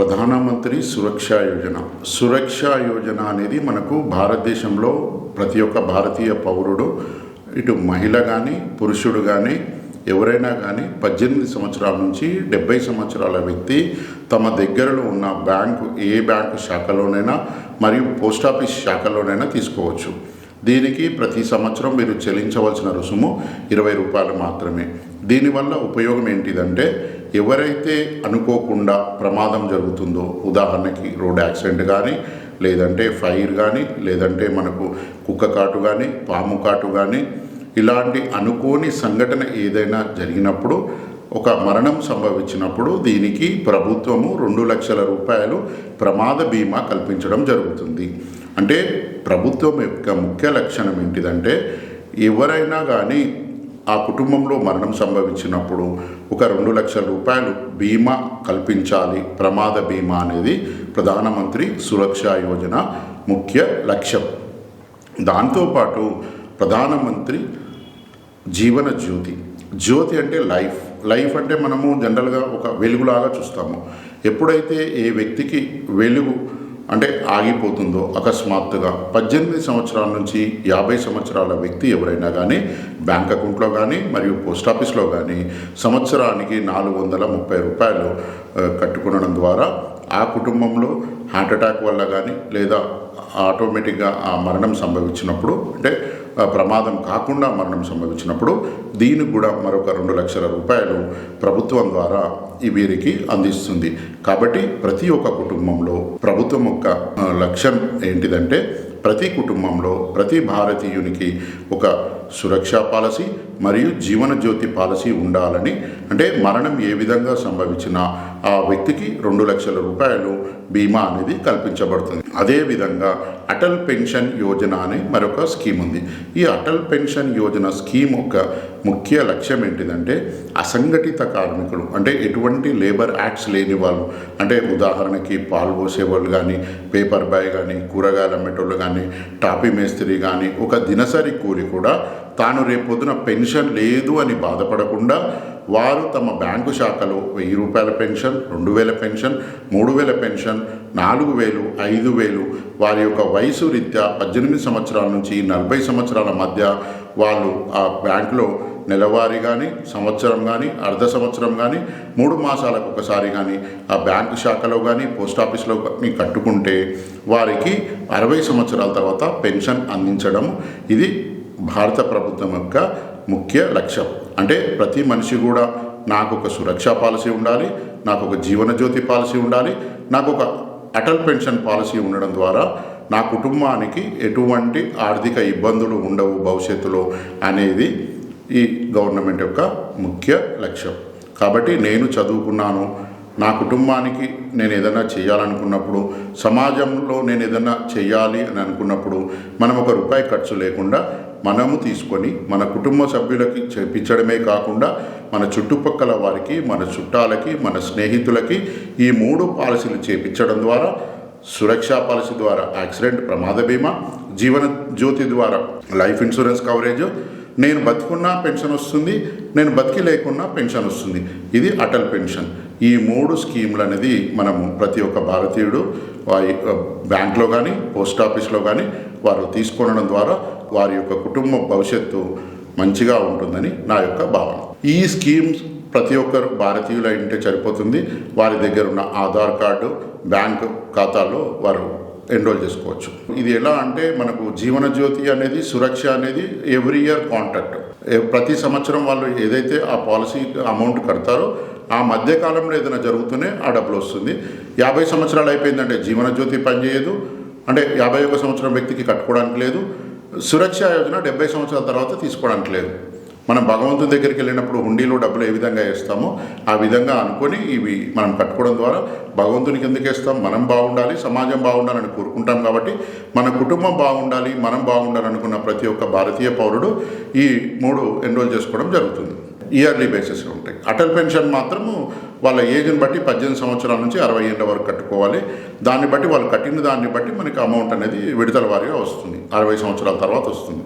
ప్రధానమంత్రి సురక్ష యోజన. సురక్ష యోజన అనేది మనకు భారతదేశంలో ప్రతి ఒక్క భారతీయ పౌరుడు ఇటు మహిళ కానీ పురుషుడు కానీ ఎవరైనా కానీ పద్దెనిమిది సంవత్సరాల నుంచి డెబ్బై సంవత్సరాల వ్యక్తి తమ దగ్గరలో ఉన్న బ్యాంకు ఏ బ్యాంకు శాఖలోనైనా మరియు పోస్ట్ ఆఫీస్ శాఖలోనైనా తీసుకోవచ్చు. దీనికి ప్రతి సంవత్సరం మీరు చెల్లించవలసిన రుసుము ఇరవై రూపాయలు మాత్రమే. దీనివల్ల ఉపయోగం ఏంటిదంటే ఎవరైతే అనుకోకుండా ప్రమాదం జరుగుతుందో ఉదాహరణకి రోడ్ యాక్సిడెంట్ కానీ లేదంటే ఫైర్ కానీ లేదంటే మనకు కుక్క కాటు కానీ పాము కాటు కానీ ఇలాంటి అనుకోని సంఘటన ఏదైనా జరిగినప్పుడు ఒక మరణం సంభవించినప్పుడు దీనికి ప్రభుత్వము రెండు లక్షల రూపాయలు ప్రమాద బీమా కల్పించడం జరుగుతుంది. అంటే ప్రభుత్వం యొక్క ముఖ్య లక్షణం ఏంటిదంటే ఎవరైనా కానీ ఆ కుటుంబంలో మరణం సంభవించినప్పుడు ఒక రెండు లక్షల రూపాయలు బీమా కల్పించాలి. ప్రమాద బీమా అనేది ప్రధానమంత్రి సురక్ష యోజన ముఖ్య లక్ష్యం. దాంతోపాటు ప్రధానమంత్రి జీవన జ్యోతి. జ్యోతి అంటే లైఫ్. లైఫ్ అంటే మనము జనరల్గా ఒక వెలుగులాగా చూస్తాము. ఎప్పుడైతే ఏ వ్యక్తికి వెలుగు అంటే ఆగిపోతుందో అకస్మాత్తుగా పద్దెనిమిది సంవత్సరాల నుంచి యాభై సంవత్సరాల వ్యక్తి ఎవరైనా కానీ బ్యాంక్ అకౌంట్లో కానీ మరియు పోస్ట్ ఆఫీస్లో కానీ సంవత్సరానికి నాలుగు వందల ముప్పై రూపాయలు కట్టుకునడం ద్వారా ఆ కుటుంబంలో హార్ట్ అటాక్ వల్ల కానీ లేదా ఆటోమేటిక్గా ఆ మరణం సంభవించినప్పుడు అంటే ప్రమాదం కాకుండా మరణం సంభవించినప్పుడు దీనికి కూడా మరొక రెండు లక్షల రూపాయలు ప్రభుత్వం ద్వారా ఈ వీరికి అందిస్తుంది. కాబట్టి ప్రతి ఒక్క కుటుంబంలో ప్రభుత్వం యొక్క లక్ష్యం ఏంటిదంటే ప్రతి కుటుంబంలో ప్రతి భారతీయునికి ఒక సురక్షా పాలసీ మరియు జీవన జ్యోతి పాలసీ ఉండాలని. అంటే మరణం ఏ విధంగా సంభవించినా ఆ వ్యక్తికి రెండు లక్షల రూపాయలు బీమా అనేది కల్పించబడుతుంది. అదేవిధంగా అటల్ పెన్షన్ యోజన అనే మరొక స్కీమ్ ఉంది. ఈ అటల్ పెన్షన్ యోజన స్కీమ్ యొక్క ముఖ్య లక్ష్యం ఏంటిదంటే అసంఘటిత కార్మికులు అంటే ఎటువంటి లేబర్ యాక్ట్స్ లేని వాళ్ళు అంటే ఉదాహరణకి పాలు పోసేవాళ్ళు కానీ పేపర్ బాయ్ కానీ కూరగాయలు అమ్మేటోళ్ళు కానీ టాపీ మేస్త్రి కానీ ఒక దినసరి కూలి కూడా తాను రేపొద్దున పెన్షన్ లేదు అని బాధపడకుండా వారు తమ బ్యాంకు శాఖలో వెయ్యి రూపాయల పెన్షన్ రెండు వేల పెన్షన్ మూడు వేల పెన్షన్ నాలుగు వేలు ఐదు వేలు వారి యొక్క వయసు రీత్యా పద్దెనిమిది సంవత్సరాల నుంచి నలభై సంవత్సరాల మధ్య వాళ్ళు ఆ బ్యాంకులో నెలవారీ కానీ సంవత్సరం కానీ అర్ధ సంవత్సరం కానీ మూడు మాసాలకు ఒకసారి కానీ ఆ బ్యాంకు శాఖలో కానీ పోస్ట్ ఆఫీస్లో కానీ కట్టుకుంటే వారికి అరవై సంవత్సరాల తర్వాత పెన్షన్ అందించడం ఇది భారత ప్రభుత్వం యొక్క ముఖ్య లక్ష్యం. అంటే ప్రతి మనిషి కూడా నాకు ఒక సురక్షా పాలసీ ఉండాలి నాకు ఒక జీవనజ్యోతి పాలసీ ఉండాలి నాకు ఒక అటల్ పెన్షన్ పాలసీ ఉండడం ద్వారా నా కుటుంబానికి ఎటువంటి ఆర్థిక ఇబ్బందులు ఉండవు భవిష్యత్తులో అనేది ఈ గవర్నమెంట్ యొక్క ముఖ్య లక్ష్యం. కాబట్టి నేను చదువుకున్నాను నా కుటుంబానికి నేను ఏదైనా చేయాలనుకున్నప్పుడు సమాజంలో నేను ఏదైనా చేయాలి అని అనుకున్నప్పుడు మనం ఒక రూపాయి ఖర్చు లేకుండా మనము తీసుకొని మన కుటుంబ సభ్యులకి చేపించడమే కాకుండా మన చుట్టుపక్కల వారికి మన చుట్టాలకి మన స్నేహితులకి ఈ మూడు పాలసీలు చేపించడం ద్వారా సురక్షా పాలసీ ద్వారా యాక్సిడెంట్ ప్రమాద బీమా జీవన జ్యోతి ద్వారా లైఫ్ ఇన్సూరెన్స్ కవరేజ్ నేను బతికున్నా పెన్షన్ వస్తుంది నేను బతికి లేకున్నా పెన్షన్ వస్తుంది. ఇది అటల్ పెన్షన్. ఈ మూడు స్కీములు అనేది మనము ప్రతి ఒక్క భారతీయుడు బ్యాంక్లో కానీ పోస్ట్ ఆఫీస్లో కానీ వారు తీసుకోవడం ద్వారా వారి యొక్క కుటుంబ భవిష్యత్తు మంచిగా ఉంటుందని నా యొక్క భావన. ఈ స్కీమ్స్ ప్రతి ఒక్కరు భారతీయులు ఉంటే సరిపోతుంది. వారి దగ్గర ఉన్న ఆధార్ కార్డు బ్యాంక్ ఖాతాలో వారు ఎన్రోల్ చేసుకోవచ్చు. ఇది ఎలా అంటే మనకు జీవన జ్యోతి అనేది సురక్ష అనేది ఎవ్రీ ఇయర్ కాంట్రాక్ట్. ప్రతి సంవత్సరం వాళ్ళు ఏదైతే ఆ పాలసీ అమౌంట్ కడతారో ఆ మధ్యకాలంలో ఏదైనా జరుగుతూనే ఆ డబ్బులు వస్తుంది. యాభై సంవత్సరాలు అయిపోయిందంటే జీవనజ్యోతి పనిచేయదు. అంటే యాభై ఒక సంవత్సరం వ్యక్తికి కట్టుకోవడానికి లేదు. సురక్ష యోజన డెబ్బై సంవత్సరాల తర్వాత తీసుకోవడానికి లేదు. మనం భగవంతుని దగ్గరికి వెళ్ళినప్పుడు హుండీలో డబ్బులు ఏ విధంగా వేస్తామో ఆ విధంగా అనుకొని ఇవి మనం కట్టుకోవడం ద్వారా భగవంతునికి ఎందుకు వేస్తాం? మనం బాగుండాలి సమాజం బాగుండాలని కోరుకుంటాం కాబట్టి మన కుటుంబం బాగుండాలి మనం బాగుండాలి అనుకున్న ప్రతి ఒక్క భారతీయ పౌరుడు ఈ మూడు ఎన్రోల్ చేసుకోవడం జరుగుతుంది. ఇయర్లీ బేసిస్ ఉంటాయి. అటల్ పెన్షన్ మాత్రము వాళ్ళ ఏజ్ని బట్టి పద్దెనిమిది సంవత్సరాల నుంచి అరవై ఏళ్ళ వరకు కట్టుకోవాలి. దాన్ని బట్టి వాళ్ళు కట్టిన దాన్ని బట్టి మనకి అమౌంట్ అనేది విడుదల వారిగా వస్తుంది. అరవై సంవత్సరాల తర్వాత వస్తుంది.